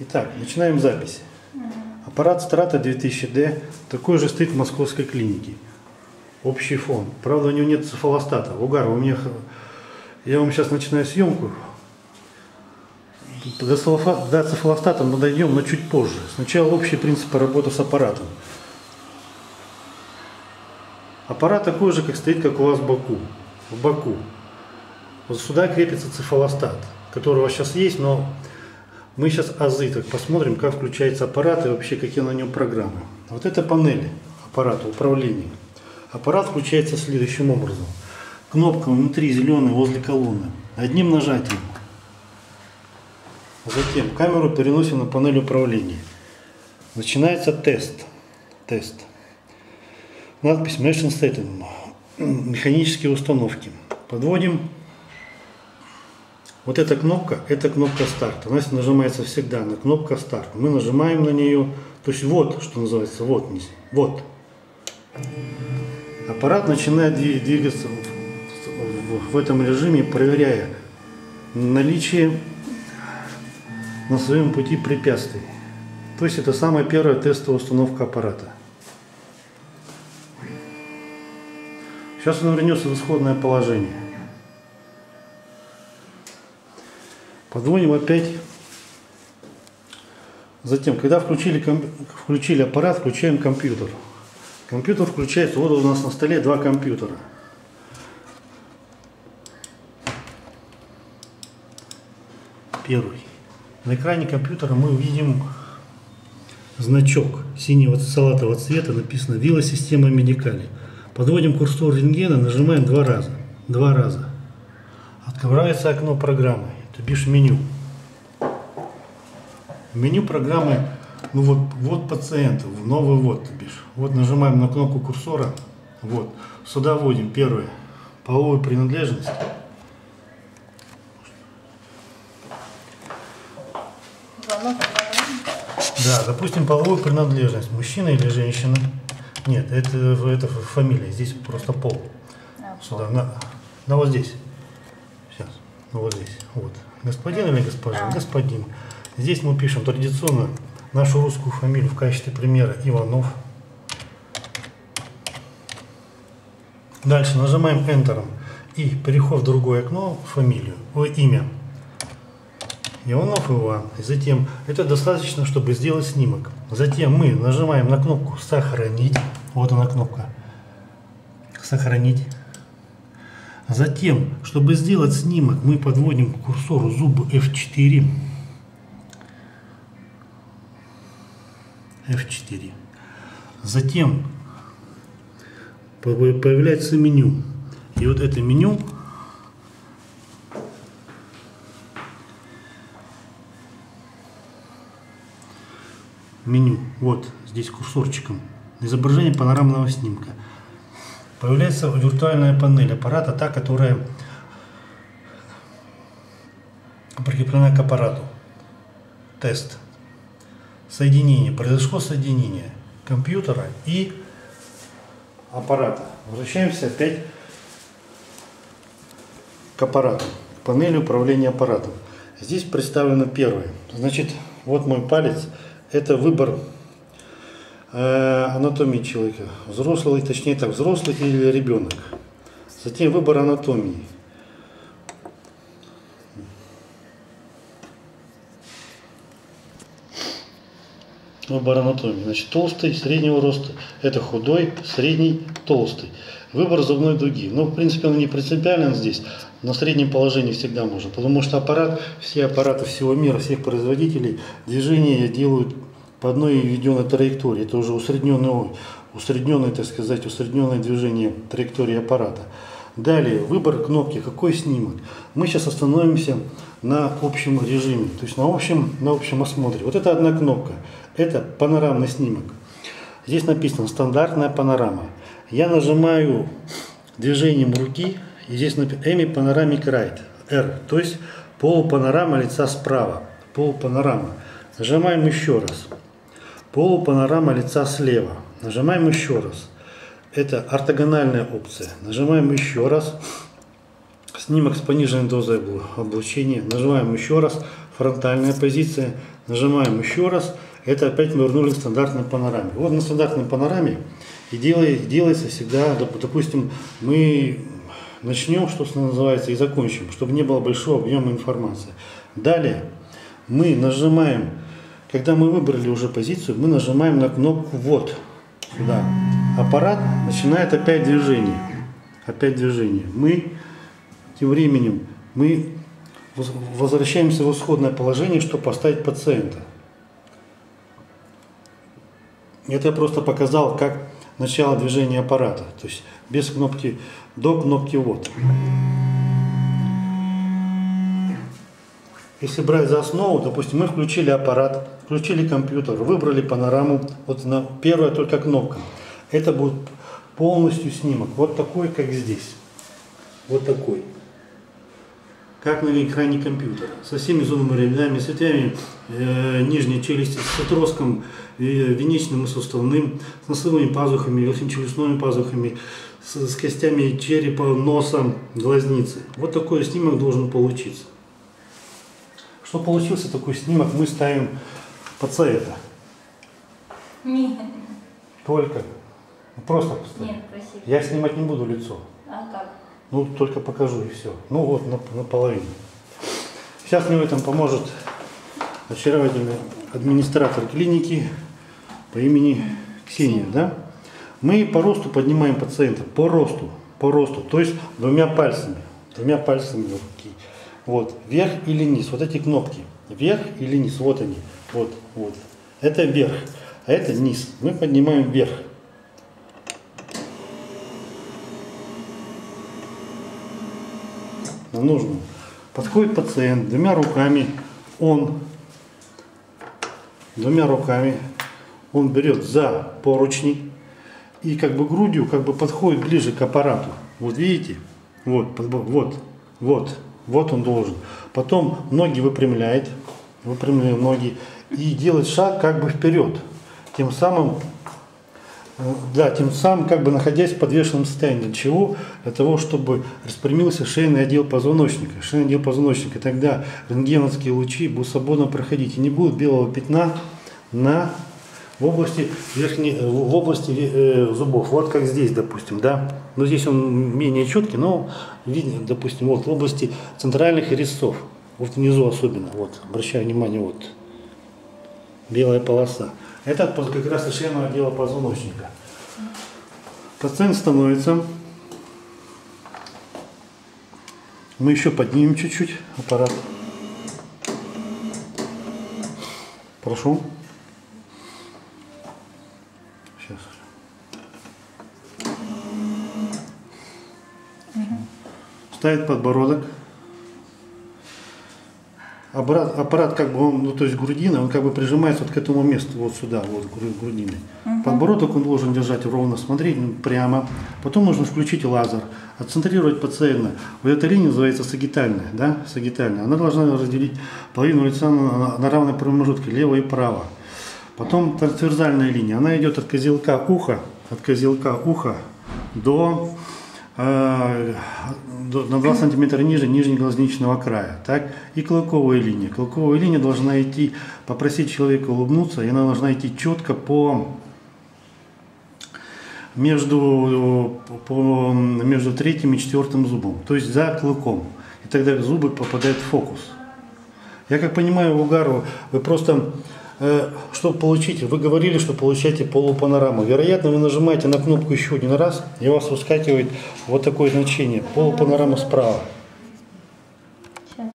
Итак, начинаем запись. Аппарат Страта 2000D такой же стоит в московской клинике. Общий фон. Правда, у него нет цифалостата. Угар, у меня... Я вам сейчас начинаю съемку. До, цифалофа- до цифалостата мы дойдем, но чуть позже. Сначала общий принцип работы с аппаратом. Аппарат такой же, как стоит, как у вас в боку. В боку. Вот сюда крепится цифалостат, вас сейчас есть, но мы сейчас азы так посмотрим, как включается аппарат и вообще какие на нем программы. Вот это панель аппарата управления. Аппарат включается следующим образом. Кнопка внутри зеленая возле колонны. Одним нажатием. Затем камеру переносим на панель управления. Начинается тест. Тест. Надпись Machine Setting. Механические установки. Подводим вот эта кнопка, это кнопка старт. Она нажимается всегда на кнопка старт. Мы нажимаем на нее, то есть вот, что называется, вот, вот. Аппарат начинает дви- двигаться в этом режиме, проверяя наличие на своем пути препятствий. То есть это самая первая тестовая установка аппарата. Сейчас он вернется в исходное положение. Подводим опять. Затем, когда включили, включили аппарат, включаем компьютер. Компьютер включается, вот у нас на столе два компьютера. Первый. На экране компьютера мы увидим значок синего салатового цвета, написано «Вилла система Медикали». Подводим курсор рентгена, нажимаем два раза. Два раза. Открывается окно программы, то бишь меню. Меню программы, ну вот, вот пациент, в новый вот, то бишь. Вот нажимаем на кнопку курсора, вот. Сюда вводим первое, половую принадлежность. Да, допустим, половую принадлежность, мужчина или женщина. Нет, это, это фамилия, здесь просто пол. А, Сюда, на, на вот здесь. Сейчас, ну вот здесь. Вот. Господин или госпожа? Господин. Здесь мы пишем традиционно нашу русскую фамилию в качестве примера Иванов. Дальше нажимаем Enter и переход в другое окно, фамилию, ой, имя. Иванов Иван. И затем, это достаточно, чтобы сделать снимок. Затем мы нажимаем на кнопку «Сохранить». Вот она кнопка. «Сохранить». Затем, чтобы сделать снимок, мы подводим к курсору зубы F4. F4. Затем по- появляется меню. И вот это меню меню, вот здесь курсорчиком, изображение панорамного снимка. Появляется виртуальная панель аппарата, та, которая прикреплена к аппарату. Тест. Соединение. Произошло соединение компьютера и аппарата. Возвращаемся опять к аппарату, к панели управления аппаратом. Здесь представлено первое. Значит, вот мой палец. Это выбор анатомии человека. Взрослый, точнее так, взрослый или ребенок. Затем выбор анатомии. Выбор анатомии. Значит, толстый, среднего роста. Это худой, средний, толстый. Выбор зубной дуги. Ну, в принципе, он не принципиален здесь. На среднем положении всегда можно. Потому что аппарат, все аппараты всего мира, всех производителей, движения делают по одной введенной траектории. Это уже усредненное, усредненное, так сказать, усредненное движение траектории аппарата. Далее, выбор кнопки, какой снимок. Мы сейчас остановимся на общем режиме, то есть на общем, на общем осмотре. Вот это одна кнопка, это панорамный снимок. Здесь написано стандартная панорама. Я нажимаю движением руки, и здесь написано Эми Panoramic Right, R, то есть полупанорама лица справа, полупанорама. Нажимаем еще раз. Полупанорама лица слева. Нажимаем еще раз. Это ортогональная опция. Нажимаем еще раз. Снимок с пониженной дозой обл- облучения. Нажимаем еще раз. фронтальная позиция. Нажимаем еще раз. Это опять мы вернулись к стандартной панораме. Вот на стандартной панораме и делает, делается всегда, доп- допустим, мы начнем, что называется, и закончим, чтобы не было большого объема информации. Далее мы нажимаем, когда мы выбрали уже позицию, мы нажимаем на кнопку «Вот». Сюда. Аппарат начинает опять движение. Опять движение. Мы тем временем мы воз- возвращаемся в исходное положение, чтобы поставить пациента. Это я просто показал, как начало движения аппарата. То есть без кнопки до кнопки вот. Если брать за основу, допустим, мы включили аппарат, включили компьютер, выбрали панораму, вот на первая только кнопка. Это будет полностью снимок, вот такой, как здесь. Вот такой. Как на экране компьютера. Со всеми зонами рядами, с ветвями э, нижней челюсти, с отростком э, венечным и суставным, с носовыми пазухами, верхнечелюстными пазухами, с, с костями черепа, носа, глазницы. Вот такой снимок должен получиться. Что получился такой снимок, мы ставим пациента. Нет, Только. Ну, Просто поставим. нет, спасибо. Я снимать не буду лицо. А как? Ну, только покажу и все. Ну вот, на, наполовину. Сейчас мне в этом поможет очаровательный администратор клиники по имени Ксения, да? Мы по росту поднимаем пациента, по росту, по росту, то есть двумя пальцами, двумя пальцами руки. Вот, вверх или низ, вот эти кнопки, вверх или низ, вот они, вот, вот. Это вверх, а это низ. Мы поднимаем вверх. на нужную. Подходит пациент двумя руками, он двумя руками, он берет за поручни и как бы грудью как бы подходит ближе к аппарату. Вот видите? Вот, вот, вот, вот он должен. Потом ноги выпрямляет, выпрямляет ноги и делает шаг как бы вперед. Тем самым Э, Да, тем самым как бы находясь в подвешенном состоянии. Для чего? Для того, чтобы распрямился шейный отдел позвоночника. Шейный отдел позвоночника. Тогда рентгеновские лучи будут свободно проходить. И не будет белого пятна на, в области, верхней, э, в области э, зубов. Вот как здесь, допустим. Да? Но здесь он менее четкий, но видно, допустим, вот в области центральных резцов. Вот внизу особенно. Вот, обращаю внимание, вот белая полоса. Это как раз шейного отдела позвоночника. Пациент становится. Мы еще поднимем чуть-чуть аппарат. Прошу. Сейчас. Ставит подбородок. Аппарат, аппарат как бы он, ну то есть грудина, он как бы прижимается вот к этому месту, вот сюда, вот гру- грудиной. Подбородок он должен держать ровно, смотреть ну, прямо. Потом нужно включить лазер, отцентрировать пациента. Вот эта линия называется сагитальная, да, сагитальная. Она должна разделить половину лица на, на- на равной промежутке, лево и право. Потом трансверзальная линия, она идет от козелка уха, от козелка уха до, э, до- на 2 сантиметра ниже нижнеглазничного края. Так? И клыковая линия. Клыковая линия должна идти, попросить человека улыбнуться, и она должна идти четко по между, по, между третьим и четвертым зубом, то есть за клыком. И тогда зубы попадают в фокус. Я как понимаю, угару вы просто, чтобы получить, вы говорили, что получаете полупанораму. Вероятно, вы нажимаете на кнопку еще один раз, и у вас выскакивает вот такое значение, полупанорама справа.